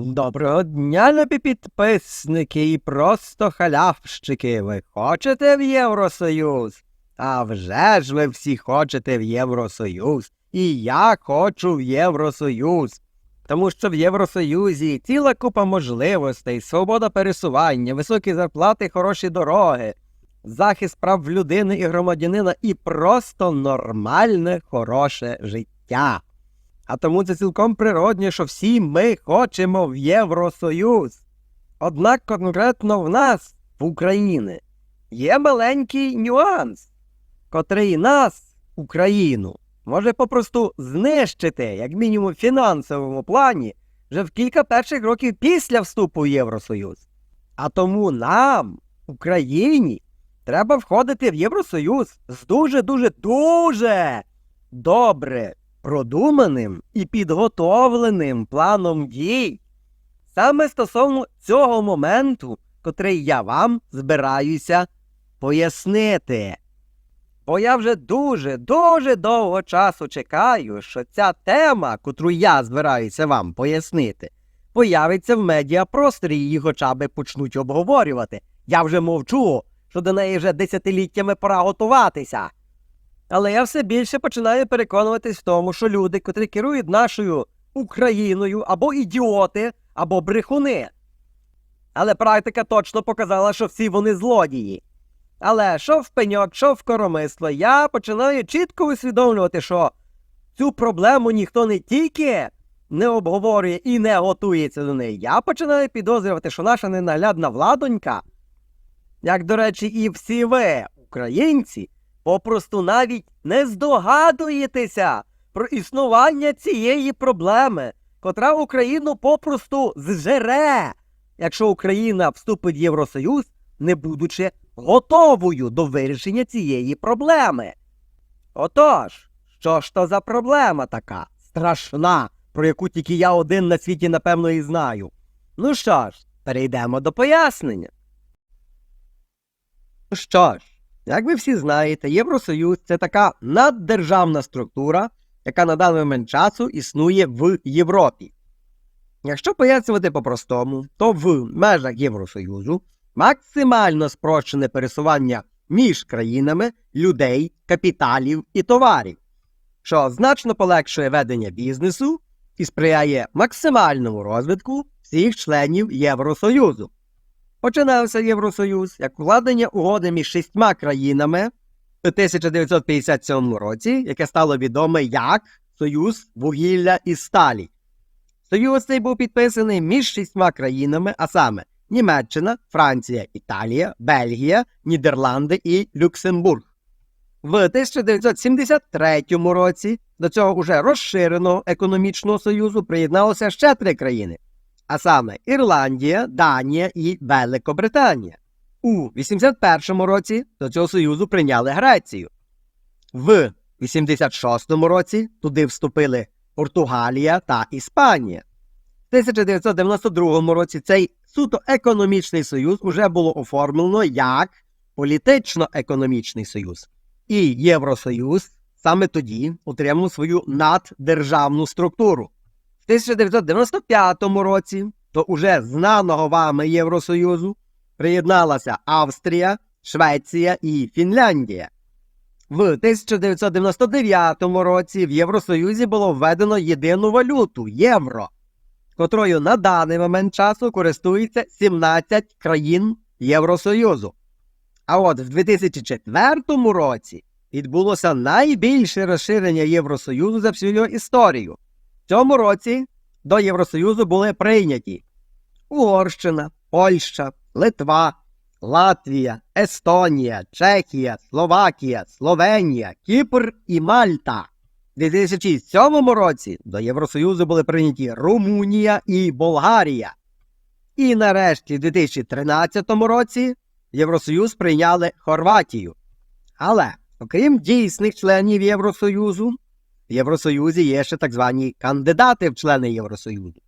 Доброго дня, любі підписники і просто халявщики. Ви хочете в Євросоюз? А вже ж ви всі хочете в Євросоюз. І я хочу в Євросоюз. Тому що в Євросоюзі ціла купа можливостей, свобода пересування, високі зарплати, хороші дороги, захист прав людини і громадянина і просто нормальне, хороше життя. А тому це цілком природне, що всі ми хочемо в Євросоюз. Однак конкретно в нас, в Україні, є маленький нюанс, котрий нас, Україну, може попросту знищити, як мінімум в фінансовому плані, вже в кілька перших років після вступу в Євросоюз. А тому нам, Україні, треба входити в Євросоюз з дуже-дуже дуже добре продуманим і підготовленим планом дій. Саме стосовно цього моменту, котрий я вам збираюся пояснити. Бо я вже дуже, дуже довго часу чекаю, що ця тема, котру я збираюся вам пояснити, появиться в медіапросторі і її хоча б почнуть обговорювати. Я вже мовчу, що до неї вже десятиліттями пора готуватися. Але я все більше починаю переконуватись в тому, що люди, котрі керують нашою Україною, або ідіоти, або брехуни. Але практика точно показала, що всі вони злодії. Але що в пеньок, що в коромисло, я починаю чітко усвідомлювати, що цю проблему ніхто не тільки не обговорює і не готується до неї. Я починаю підозрювати, що наша ненаглядна владонька, як, до речі, і всі ви, українці, попросту навіть не здогадуєтеся про існування цієї проблеми, котра Україну попросту зжере, якщо Україна вступить в Євросоюз, не будучи готовою до вирішення цієї проблеми. Отож, що ж то за проблема така страшна, про яку тільки я один на світі, напевно, і знаю. Ну що ж, перейдемо до пояснення. Ну Що ж, як ви всі знаєте, Євросоюз це така наддержавна структура, яка на даний момент часу існує в Європі. Якщо пояснювати по-простому, то в межах Євросоюзу максимально спрощене пересування між країнами людей, капіталів і товарів, що значно полегшує ведення бізнесу і сприяє максимальному розвитку всіх членів Євросоюзу. Починався Євросоюз як укладення угоди між шістьма країнами в 1957 році, яке стало відоме як Союз вугілля і сталі. Союз цей був підписаний між шістьма країнами, а саме Німеччина, Франція, Італія, Бельгія, Нідерланди і Люксембург. В 1973 році до цього уже розширеного економічного союзу приєдналося ще три країни, а саме Ірландія, Данія і Великобританія. У 81-му році до цього союзу прийняли Грецію. В 86-му році туди вступили Португалія та Іспанія. В 1992 році цей суто економічний союз уже було оформлено як політично-економічний союз. І Євросоюз саме тоді отримав свою наддержавну структуру. В 1995 році до уже знаного вами Євросоюзу приєдналася Австрія, Швеція і Фінляндія. В 1999 році в Євросоюзі було введено єдину валюту євро, котрою на даний момент часу користується 17 країн Євросоюзу. А от в 2004 році відбулося найбільше розширення Євросоюзу за всю його історію. Цьому році до Євросоюзу були прийняті Угорщина, Польща, Литва, Латвія, Естонія, Чехія, Словакія, Словенія, Кіпр і Мальта. У 2007 році до Євросоюзу були прийняті Румунія і Болгарія. І нарешті в 2013 році Євросоюз прийняли Хорватію. Але, окрім дійсних членів Євросоюзу, в Євросоюзі є ще так звані кандидати в члени Євросоюзу.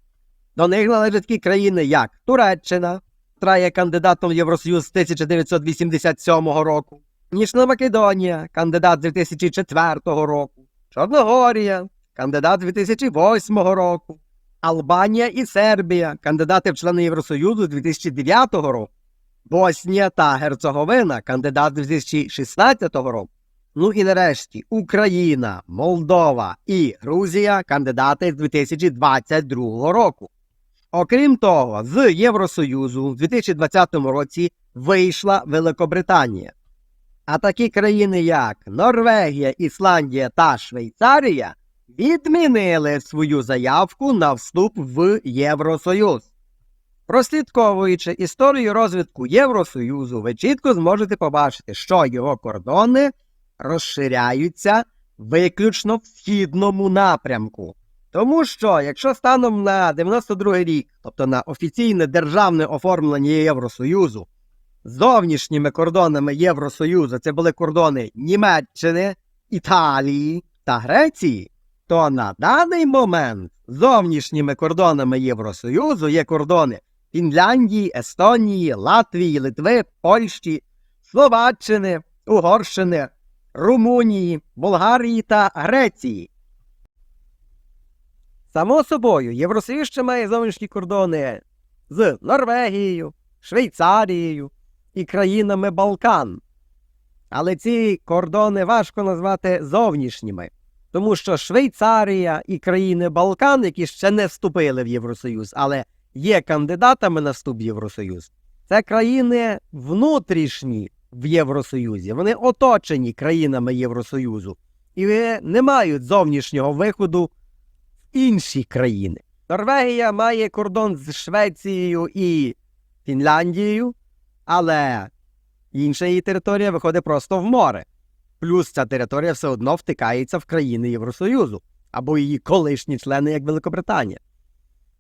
До них належать такі країни, як Туреччина, яка є кандидатом в Євросоюз з 1987 року, Нічна Македонія, кандидат 2004 року, Чорногорія, кандидат 2008 року, Албанія і Сербія, кандидати в члени Євросоюзу 2009 року, Боснія та Герцеговина, кандидат 2016 року. Ну і нарешті Україна, Молдова і Грузія, кандидати з 2022 року. Окрім того, з Євросоюзу у 2020 році вийшла Великобританія. А такі країни, як Норвегія, Ісландія та Швейцарія, відмінили свою заявку на вступ в Євросоюз. Прослідковуючи історію розвитку Євросоюзу, ви чітко зможете побачити, що його кордони розширяються виключно в східному напрямку. Тому що, якщо станом на 92 рік, тобто на офіційне державне оформлення Євросоюзу, зовнішніми кордонами Євросоюзу це були кордони Німеччини, Італії та Греції, то на даний момент зовнішніми кордонами Євросоюзу є кордони Фінляндії, Естонії, Латвії, Литви, Польщі, Словаччини, Угорщини, Румунії, Болгарії та Греції. Само собою, Євросоюз ще має зовнішні кордони з Норвегією, Швейцарією і країнами Балкан. Але ці кордони важко назвати зовнішніми, тому що Швейцарія і країни Балкан, які ще не вступили в Євросоюз, але є кандидатами на вступ в Євросоюз, це країни внутрішні в Євросоюзі. Вони оточені країнами Євросоюзу і не мають зовнішнього виходу в інші країни. Норвегія має кордон з Швецією і Фінляндією, але інша її територія виходить просто в море. Плюс ця територія все одно втикається в країни Євросоюзу або її колишні члени, як Великобританія.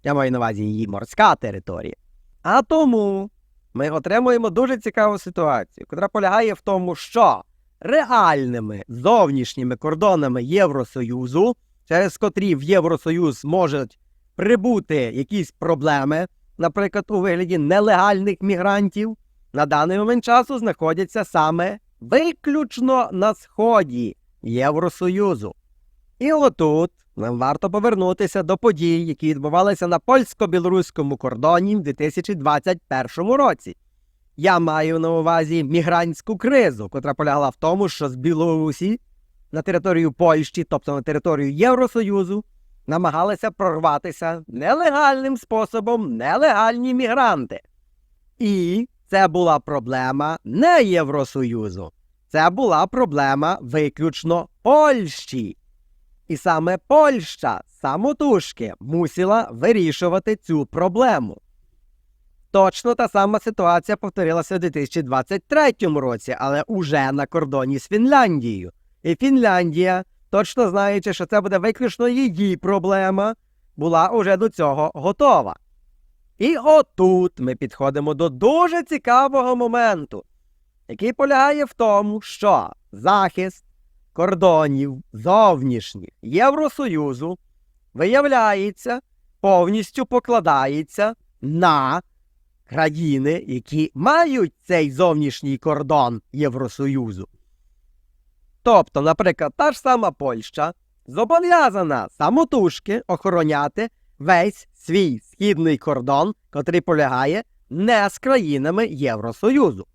Я маю на увазі її морська територія. А тому ми отримуємо дуже цікаву ситуацію, яка полягає в тому, що реальними зовнішніми кордонами Євросоюзу, через котрі в Євросоюз можуть прибути якісь проблеми, наприклад, у вигляді нелегальних мігрантів, на даний момент часу знаходяться саме виключно на сході Євросоюзу. І отут нам варто повернутися до подій, які відбувалися на польсько-білоруському кордоні в 2021 році. Я маю на увазі мігрантську кризу, котра полягала в тому, що з Білорусі на територію Польщі, тобто на територію Євросоюзу, намагалися прорватися нелегальним способом нелегальні мігранти. І це була проблема не Євросоюзу, це була проблема виключно Польщі. І саме Польща самотужки мусила вирішувати цю проблему. Точно та сама ситуація повторилася у 2023 році, але уже на кордоні з Фінляндією. І Фінляндія, точно знаючи, що це буде виключно її проблема, була уже до цього готова. І отут ми підходимо до дуже цікавого моменту, який полягає в тому, що захист кордонів зовнішніх Євросоюзу, виявляється, повністю покладається на країни, які мають цей зовнішній кордон Євросоюзу. Тобто, наприклад, та ж сама Польща зобов'язана самотужки охороняти весь свій східний кордон, котрий полягає не з країнами Євросоюзу.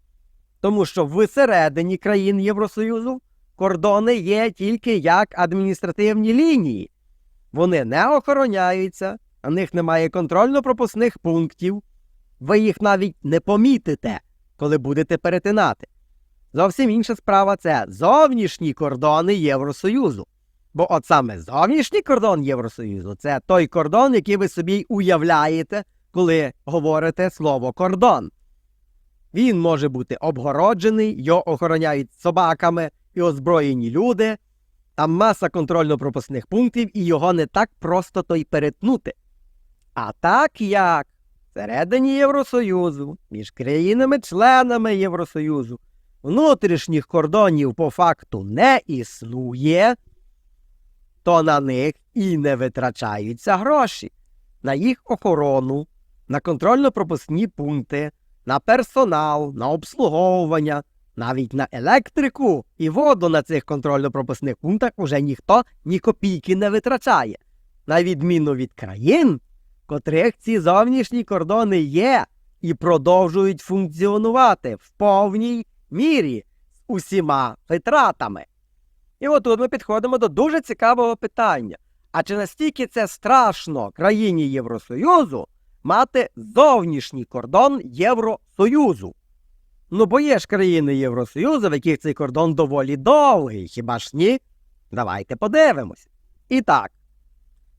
Тому що всередині країн Євросоюзу кордони є тільки як адміністративні лінії. Вони не охороняються, на них немає контрольно-пропускних пунктів. Ви їх навіть не помітите, коли будете перетинати. Зовсім інша справа це зовнішні кордони Євросоюзу. Бо от саме зовнішній кордон Євросоюзу це той кордон, який ви собі уявляєте, коли говорите слово кордон. Він може бути обгороджений, його охороняють собаками і озброєні люди, там маса контрольно-пропускних пунктів, і його не так просто то й перетнути. А так як всередині Євросоюзу, між країнами-членами Євросоюзу, внутрішніх кордонів по факту не існує, то на них і не витрачаються гроші на їх охорону, на контрольно-пропускні пункти, на персонал, на обслуговування, навіть на електрику і воду на цих контрольно-пропускних пунктах уже ніхто ні копійки не витрачає. На відміну від країн, котрих ці зовнішні кордони є і продовжують функціонувати в повній мірі з усіма витратами. І отут ми підходимо до дуже цікавого питання. А чи настільки це страшно країні Євросоюзу мати зовнішній кордон Євросоюзу? Ну, бо є ж країни Євросоюзу, в яких цей кордон доволі довгий, хіба ж ні? Давайте подивимось. І так,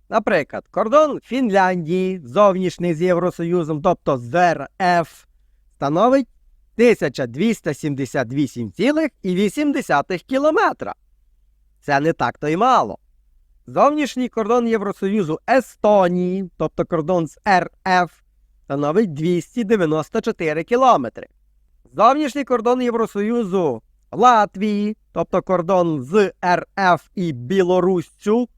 наприклад, кордон Фінляндії, зовнішній з Євросоюзом, тобто з РФ, становить 1278,8 кілометра. Це не так то й мало. Зовнішній кордон Євросоюзу Естонії, тобто кордон з РФ, становить 294 кілометри. Зовнішній кордон Євросоюзу Латвії, тобто кордон з РФ і Білоруссю,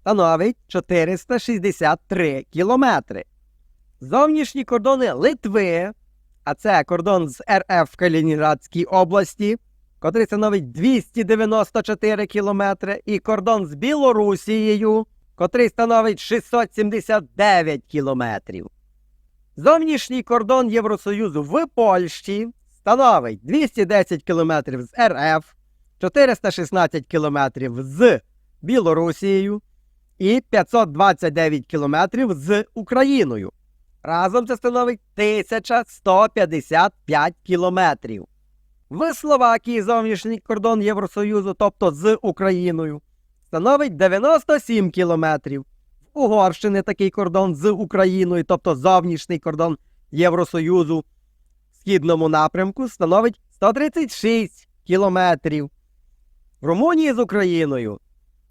становить 463 кілометри. Зовнішні кордони Литви, а це кордон з РФ в Калінінградській області, котрий становить 294 кілометри, і кордон з Білорусією, котрий становить 679 кілометрів. Зовнішній кордон Євросоюзу в Польщі становить 210 кілометрів з РФ, 416 кілометрів з Білорусією і 529 кілометрів з Україною. Разом це становить 1155 кілометрів. В Словакії зовнішній кордон Євросоюзу, тобто з Україною, становить 97 кілометрів. В Угорщини такий кордон з Україною, тобто зовнішній кордон Євросоюзу східному напрямку, становить 136 кілометрів. В Румунії з Україною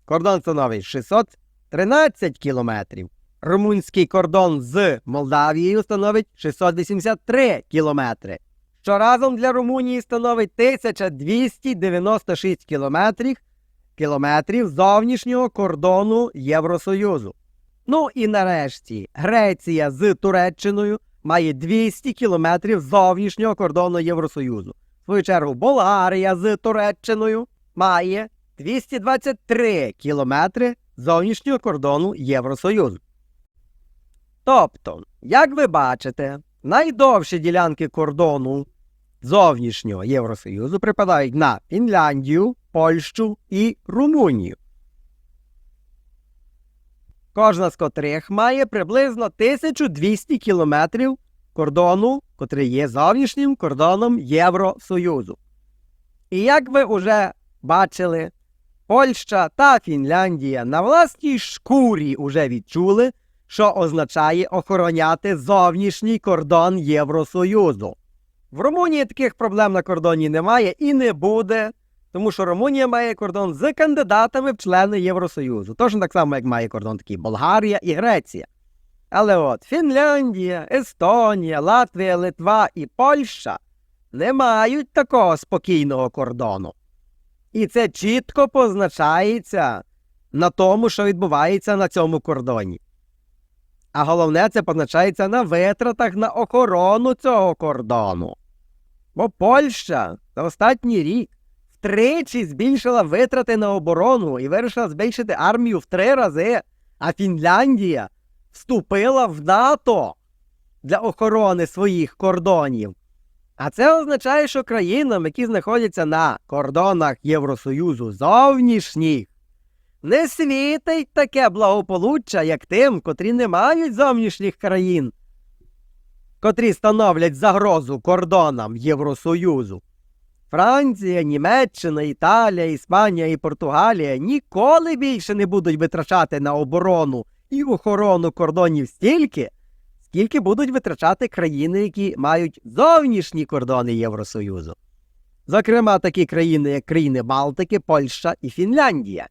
кордон становить 613 кілометрів. Румунський кордон з Молдавією становить 683 кілометри що разом для Румунії становить 1296 кілометрів, кілометрів зовнішнього кордону Євросоюзу. Ну і нарешті Греція з Туреччиною має 200 кілометрів зовнішнього кордону Євросоюзу. В свою чергу Болгарія з Туреччиною має 223 кілометри зовнішнього кордону Євросоюзу. Тобто, як ви бачите, найдовші ділянки кордону зовнішнього Євросоюзу припадають на Фінляндію, Польщу і Румунію. Кожна з котрих має приблизно 1200 кілометрів кордону, котрий є зовнішнім кордоном Євросоюзу. І як ви вже бачили, Польща та Фінляндія на власній шкурі уже відчули, що означає охороняти зовнішній кордон Євросоюзу. В Румунії таких проблем на кордоні немає і не буде, тому що Румунія має кордон з кандидатами в члени Євросоюзу. Точно так само, як має кордон такий Болгарія і Греція. Але от Фінляндія, Естонія, Латвія, Литва і Польща не мають такого спокійного кордону. І це чітко позначається на тому, що відбувається на цьому кордоні. А головне, це позначається на витратах на охорону цього кордону. Бо Польща за останній рік втричі збільшила витрати на оборону і вирішила збільшити армію в три рази, а Фінляндія вступила в НАТО для охорони своїх кордонів. А це означає, що країнам, які знаходяться на кордонах Євросоюзу зовнішніх, не світить таке благополуччя, як тим, котрі не мають зовнішніх країн, котрі становлять загрозу кордонам Євросоюзу. Франція, Німеччина, Італія, Іспанія і Португалія ніколи більше не будуть витрачати на оборону і охорону кордонів стільки, скільки будуть витрачати країни, які мають зовнішні кордони Євросоюзу. Зокрема, такі країни, як країни Балтики, Польща і Фінляндія.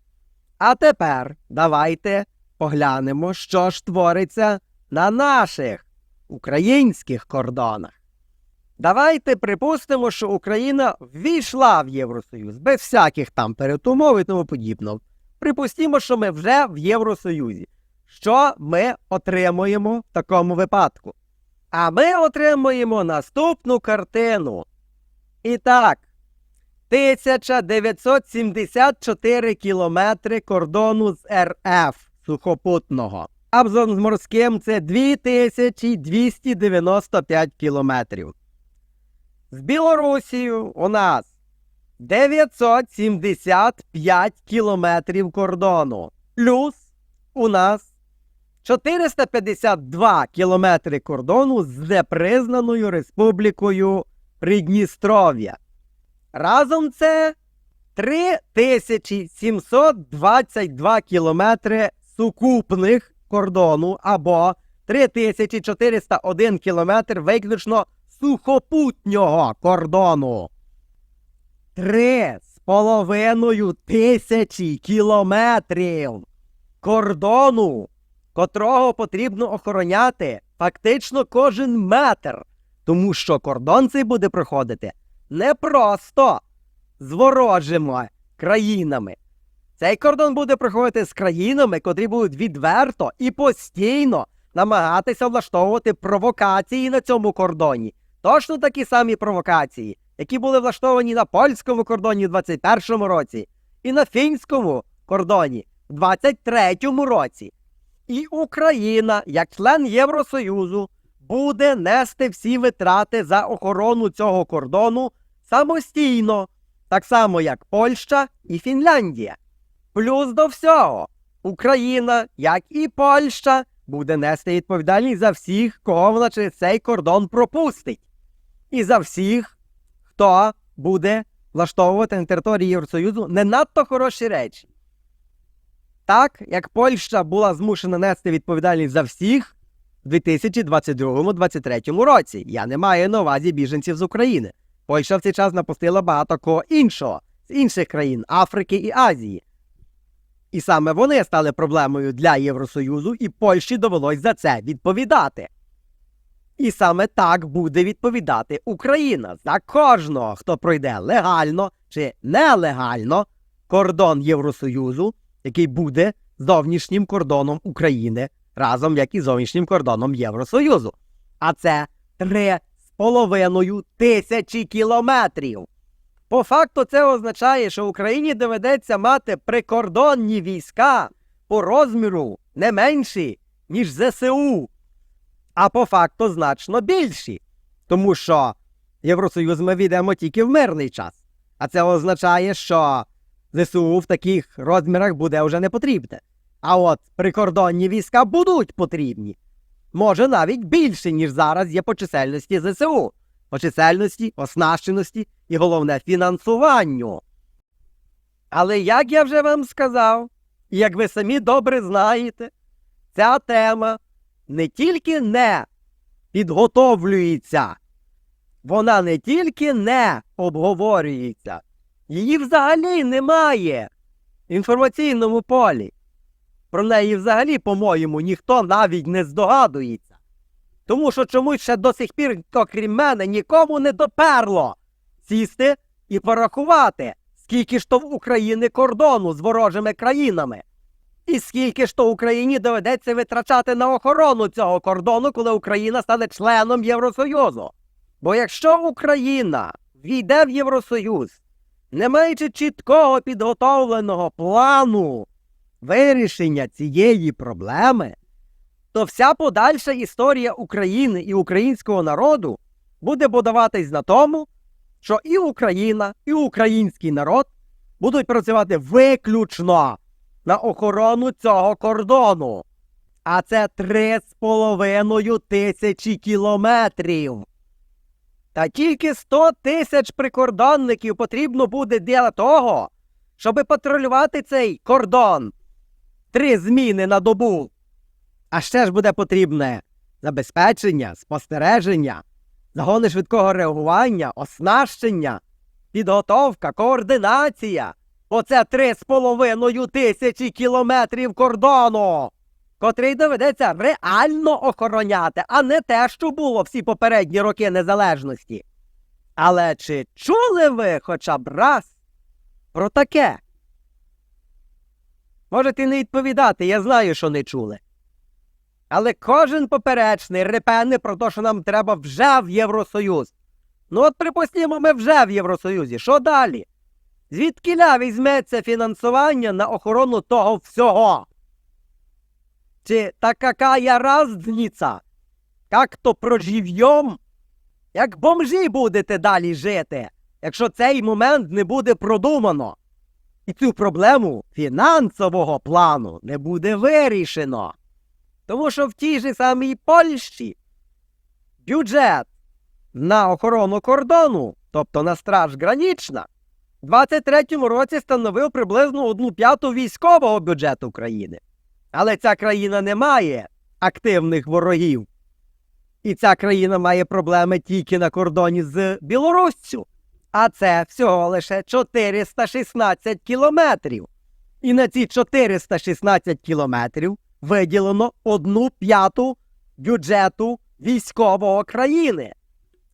А тепер давайте поглянемо, що ж твориться на наших українських кордонах. Давайте припустимо, що Україна ввійшла в Євросоюз без всяких там передумов і тому подібного. Припустімо, що ми вже в Євросоюзі. Що ми отримуємо в такому випадку? А ми отримуємо наступну картину. І так, 1974 кілометри кордону з РФ сухопутного. Абзон з морським це 2295 кілометрів. З Білорусією у нас 975 кілометрів кордону. Плюс у нас 452 кілометри кордону з непризнаною республікою Придністров'я. Разом це 3722 кілометри сукупних кордону або 3401 кілометр виключно сухопутнього кордону. Три з половиною тисячі кілометрів кордону, котрого потрібно охороняти фактично кожен метр, тому що кордон цей буде проходити не просто з ворожими країнами. Цей кордон буде проходити з країнами, котрі будуть відверто і постійно намагатися влаштовувати провокації на цьому кордоні. Точно такі самі провокації, які були влаштовані на польському кордоні в 21-му році, і на фінському кордоні в 23-му році. І Україна, як член Євросоюзу, буде нести всі витрати за охорону цього кордону самостійно, так само як Польща і Фінляндія. Плюс до всього, Україна, як і Польща, буде нести відповідальність за всіх, кого вона через цей кордон пропустить. І за всіх, хто буде влаштовувати на території Євросоюзу не надто хороші речі. Так, як Польща була змушена нести відповідальність за всіх в 2022-2023 році. Я не маю на увазі біженців з України. Польща в цей час напустила багато кого іншого з інших країн Африки і Азії. І саме вони стали проблемою для Євросоюзу, і Польщі довелось за це відповідати. І саме так буде відповідати Україна за кожного, хто пройде легально чи нелегально кордон Євросоюзу, який буде зовнішнім кордоном України, разом як і зовнішнім кордоном Євросоюзу. А це три з половиною тисячі кілометрів. По факту це означає, що Україні доведеться мати прикордонні війська по розміру не менші, ніж ЗСУ, а по факту значно більші. Тому що Євросоюз ми війдемо тільки в мирний час. А це означає, що ЗСУ в таких розмірах буде вже не потрібне. А от прикордонні війська будуть потрібні. Може навіть більше, ніж зараз є по чисельності ЗСУ по чисельності, оснащеності і головне фінансуванню. Але як я вже вам сказав, і як ви самі добре знаєте, ця тема не тільки не підготовлюється, вона не тільки не обговорюється, її взагалі немає в інформаційному полі. Про неї взагалі, по-моєму, ніхто навіть не здогадується. Тому що чомусь ще до сих пір, окрім мене, нікому не доперло сісти і порахувати, скільки ж то в Україні кордону з ворожими країнами, і скільки ж то Україні доведеться витрачати на охорону цього кордону, коли Україна стане членом Євросоюзу. Бо якщо Україна війде в Євросоюз, не маючи чіткого підготовленого плану вирішення цієї проблеми, то вся подальша історія України і українського народу буде будуватись на тому, що і Україна, і український народ будуть працювати виключно на охорону цього кордону. А це три з половиною тисячі кілометрів. Та тільки 100 тисяч прикордонників потрібно буде для того, щоб патрулювати цей кордон. Три зміни на добу. А ще ж буде потрібне забезпечення, спостереження, загони швидкого реагування, оснащення, підготовка, координація. Оце три з половиною тисячі кілометрів кордону, котрий доведеться реально охороняти, а не те, що було всі попередні роки незалежності. Але чи чули ви хоча б раз про таке? Можете не відповідати, я знаю, що не чули. Але кожен поперечний репене про те, що нам треба вже в Євросоюз. Ну от припустімо, ми вже в Євросоюзі. Що далі? Звідкиля візьметься фінансування на охорону того всього? Чи та какая разниця? Як то прожив'єм? Як бомжі будете далі жити, якщо цей момент не буде продумано? І цю проблему фінансового плану не буде вирішено. Тому що в тій же самій Польщі бюджет на охорону кордону, тобто на страж гранічна, 23-му році становив приблизно одну п'яту військового бюджету країни. Але ця країна не має активних ворогів. І ця країна має проблеми тільки на кордоні з Білоруссю. А це всього лише 416 кілометрів. І на ці 416 кілометрів виділено одну п'яту бюджету військового країни.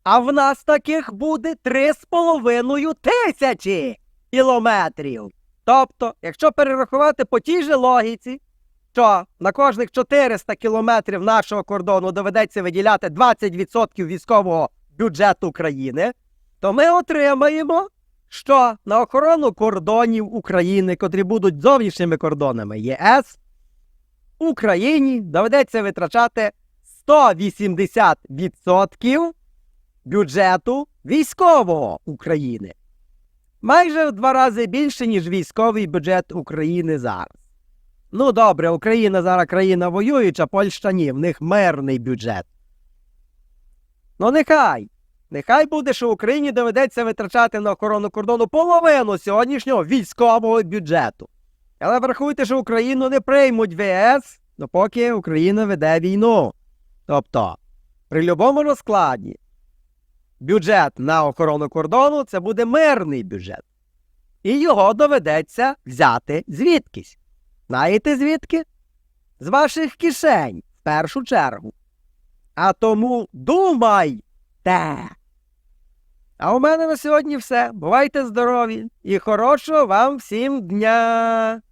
А в нас таких буде 3,5 тисячі кілометрів. Тобто, якщо перерахувати по тій же логіці, що на кожних 400 кілометрів нашого кордону доведеться виділяти 20% військового бюджету країни, то ми отримаємо, що на охорону кордонів України, котрі будуть зовнішніми кордонами ЄС, Україні доведеться витрачати 180% бюджету військового України. Майже в два рази більше, ніж військовий бюджет України зараз. Ну добре, Україна зараз країна воююча, Польща ні, в них мирний бюджет. Ну нехай. Нехай буде, що Україні доведеться витрачати на охорону кордону половину сьогоднішнього військового бюджету. Але врахуйте, що Україну не приймуть в ЄС, допоки Україна веде війну. Тобто, при будь-якому розкладі бюджет на охорону кордону це буде мирний бюджет. І його доведеться взяти звідкись. Знаєте звідки? З ваших кишень, в першу чергу. А тому думайте. А у мене на сьогодні все. Бувайте здорові і хорошого вам всім дня!